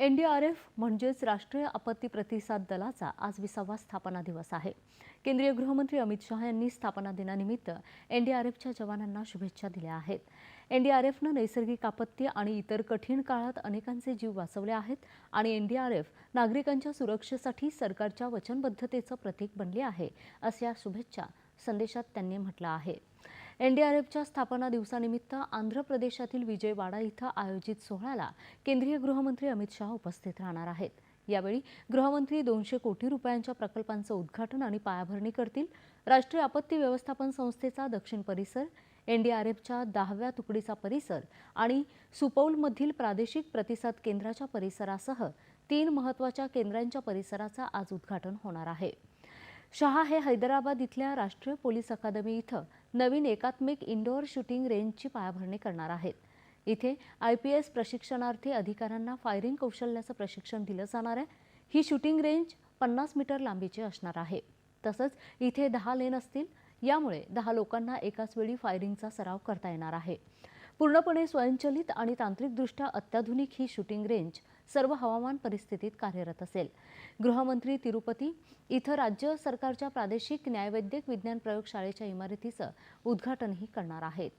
NDRF म्हणजेच राष्ट्रीय आपत्ती प्रतिसाद दलाचा आज विसावा स्थापना दिवस आहे. केंद्रीय गृहमंत्री अमित शहा यांनी स्थापना दिनानिमित्त एनडीआरएफच्या जवानांना शुभेच्छा दिल्या आहेत. एनडीआरएफनं नैसर्गिक आपत्ती आणि इतर कठीण काळात अनेकांचे जीव वाचवले आहेत आणि एनडीआरएफ नागरिकांच्या सुरक्षेसाठी सरकारच्या वचनबद्धतेचं प्रतीक बनले आहे अशा शुभेच्छा संदेशात त्यांनी म्हटलं आहे. एनडीआरएफच्या स्थापना दिवसानिमित्त आंध्र प्रदेशातील विजयवाडा इथं आयोजित सोहळ्याला केंद्रीय गृहमंत्री अमित शहा उपस्थित राहणार आहेत. यावेळी गृहमंत्री दोनशे कोटी रुपयांच्या प्रकल्पांचं उद्घाटन आणि पायाभरणी करतील. राष्ट्रीय आपत्ती व्यवस्थापन संस्थेचा दक्षिण परिसर एनडीआरएफच्या दहाव्या तुकडीचा परिसर आणि सुपौलमधील प्रादेशिक प्रतिसाद केंद्राच्या परिसरासह तीन महत्त्वाच्या केंद्रांच्या परिसराचं आज उद्घाटन होणार आहे. शहा हे हैदराबाद इथल्या राष्ट्रीय पोलीस अकादमी इथं नवीन एकात्मिक इंडोअर शूटिंग रेंजची पायाभरणी करणार आहेत. इथे आय पी एस प्रशिक्षणार्थी अधिकाऱ्यांना फायरिंग कौशल्याचं प्रशिक्षण दिलं जाणार आहे. ही शूटिंग रेंज पन्नास मीटर लांबीची असणार आहे. तसंच इथे दहा लेन असतील यामुळे दहा लोकांना एकाच वेळी फायरिंगचा सराव करता येणार आहे. पूर्णपणे स्वयंचलित आणि तांत्रिकदृष्ट्या अत्याधुनिक ही शूटिंग रेंज सर्व हवामान परिस्थितीत कार्यरत असेल. गृहमंत्री तिरुपती इथं राज्य सरकारच्या प्रादेशिक न्यायवैद्यक विज्ञान प्रयोगशाळेच्या इमारतीचं उद्घाटनही करणार आहेत.